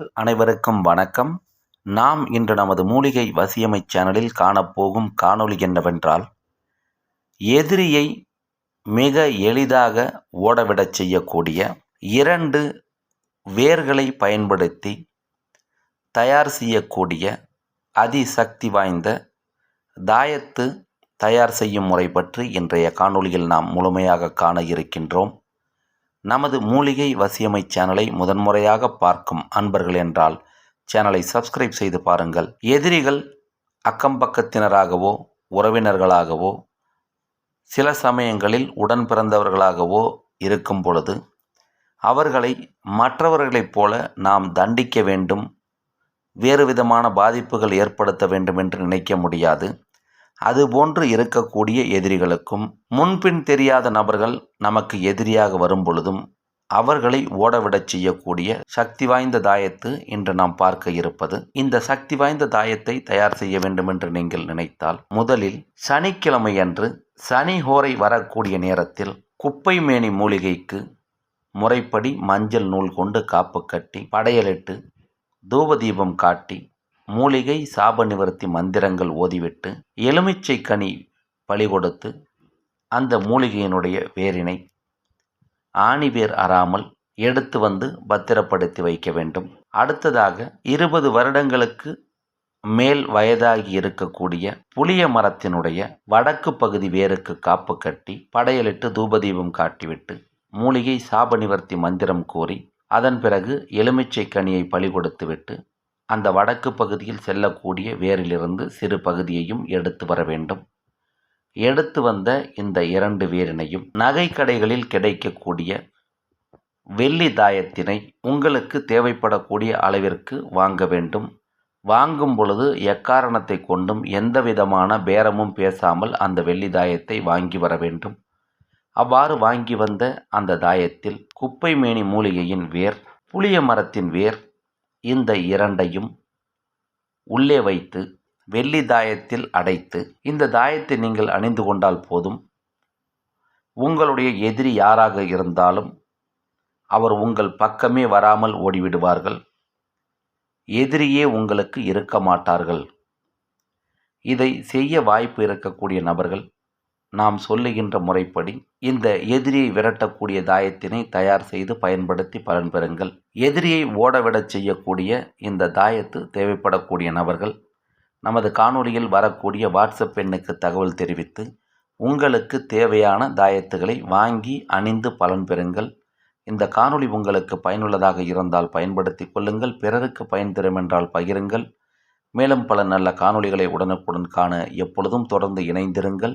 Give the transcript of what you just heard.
அனைவருக்கும் வணக்கம். நாம் இன்று நமது மூலிகை வசியமை சேனலில் காணப்போகும் காணொளி என்னவென்றால் எதிரியை மிக எளிதாக ஓடவிடச் செய்யக்கூடிய இரண்டு வேர்களை பயன்படுத்தி தயார் செய்யக்கூடிய அதிசக்தி வாய்ந்த தாயத்து தயார் செய்யும் முறை பற்றி இன்றைய காணொளியில் நாம் முழுமையாக காண இருக்கின்றோம். நமது மூலிகை வசியமை சேனலை முதன்முறையாக பார்க்கும் அன்பர்கள் என்றால் சேனலை சப்ஸ்கிரைப் செய்து பாருங்கள். எதிரிகள் அக்கம் பக்கத்தினராகவோ உறவினர்களாகவோ சில சமயங்களில் உடன் பிறந்தவர்களாகவோ இருக்கும் பொழுது அவர்களை மற்றவர்களைப் போல நாம் தண்டிக்க வேண்டும் வேறு விதமான பாதிப்புகள் ஏற்படுத்த வேண்டும் என்று நினைக்க முடியாது. அதுபோன்று இருக்கக்கூடிய எதிரிகளுக்கும் முன்பின் தெரியாத நபர்கள் நமக்கு எதிரியாக வரும் பொழுதும் அவர்களை ஓடவிடச் செய்யக்கூடிய சக்தி வாய்ந்த தாயத்து இன்று நாம் பார்க்க இருப்பது. இந்த சக்தி வாய்ந்த தாயத்தை தயார் செய்ய வேண்டும் என்று நீங்கள் நினைத்தால் முதலில் சனிக்கிழமை அன்று சனி ஹோரை வரக்கூடிய நேரத்தில் குப்பை மேனி மூலிகைக்கு முறைப்படி மஞ்சள் நூல் கொண்டு காப்பு கட்டி படையலிட்டு தூபதீபம் காட்டி மூலிகை சாப நிவர்த்தி மந்திரங்கள் ஓதிவிட்டு எலுமிச்சை கனி பழி கொடுத்து அந்த மூலிகையினுடைய வேரினை ஆணிவேர் அறாமல் எடுத்து வந்து பத்திரப்படுத்தி வைக்க வேண்டும். அடுத்ததாக இருபது வருடங்களுக்கு மேல் வயதாகி இருக்கக்கூடிய புளிய மரத்தினுடைய வடக்கு பகுதி வேருக்கு காப்பு கட்டி படையலிட்டு தூபதீபம் காட்டிவிட்டு மூலிகை சாப நிவர்த்தி மந்திரம் கூறி அதன் பிறகு எலுமிச்சை கனியை பழி கொடுத்துவிட்டு அந்த வடக்கு பகுதியில் செல்லக்கூடிய வேரிலிருந்து சிறு பகுதியையும் எடுத்து வர வேண்டும். எடுத்து வந்த இந்த இரண்டு வேரினையும் நகை கடைகளில் கிடைக்கக்கூடிய வெள்ளி தாயத்தினை உங்களுக்கு தேவைப்படக்கூடிய அளவிற்கு வாங்க வேண்டும். வாங்கும் பொழுது எக்காரணத்தை கொண்டும் எந்த விதமான பேரமும் பேசாமல் அந்த வெள்ளி தாயத்தை வாங்கி வர வேண்டும். அவ்வாறு வாங்கி வந்த அந்த தாயத்தில் குப்பை மேனி மூலிகையின் வேர் புளிய மரத்தின் வேர் இந்த இரண்டையும் உள்ளே வைத்து வெள்ளி தாயத்தில் அடைத்து இந்த தாயத்தை நீங்கள் அணிந்து கொண்டால் போதும். உங்களுடைய எதிரி யாராக இருந்தாலும் அவர் உங்கள் பக்கமே வராமல் ஓடிவிடுவார்கள். எதிரியே உங்களுக்கு இருக்க மாட்டார்கள். இதை செய்ய வாய்ப்பு இருக்கக்கூடிய நபர்கள் நாம் சொல்லுகின்ற முறைப்படி இந்த எதிரியை விரட்டக்கூடிய தாயத்தினை தயார் செய்து பயன்படுத்தி பலன் பெறுங்கள். எதிரியை ஓடவிடச் செய்யக்கூடிய இந்த தாயத்து தேவைப்படக்கூடிய நபர்கள் நமது காணொலியில் வரக்கூடிய வாட்ஸ்அப் எண்ணுக்கு தகவல் தெரிவித்து உங்களுக்கு தேவையான தாயத்துகளை வாங்கி அணிந்து பலன் பெறுங்கள். இந்த காணொளி உங்களுக்கு பயனுள்ளதாக இருந்தால் பயன்படுத்தி கொள்ளுங்கள். பிறருக்கு பயன் தரும் என்றால் பகிருங்கள். மேலும் பல நல்ல காணொளிகளை உடனுக்குடன் காண எப்பொழுதும் தொடர்ந்து இணைந்திருங்கள்.